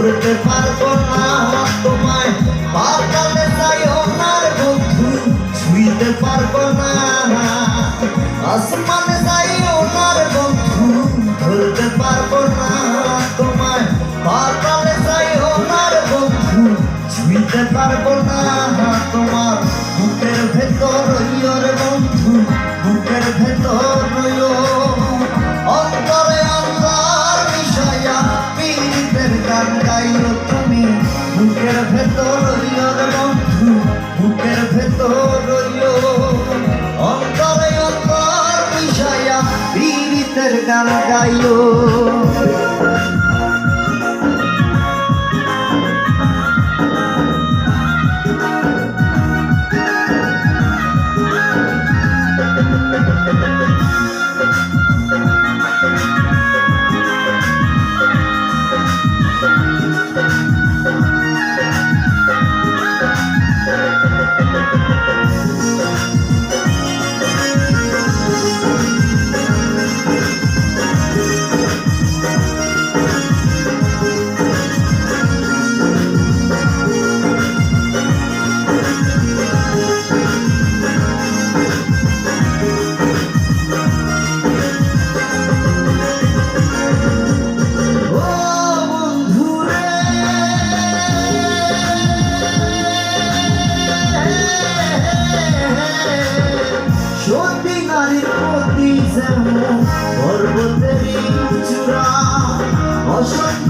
ধরতে পারব না। তোমায় পাতালে যাইও না বন্ধু, ছুঁইতে পারব না। আসমানে যাইও না বন্ধু, ধরতে পারব না। তোমায় পাতালে যাইও বন্ধু, ছুঁইতে পারব না। রইল। অন্তরে অন্তর বিষয়া পীড়িতের গান গাইল। সত্যি নারীর প্রতি যেমন পর্বতেরই চূড়া অসত্য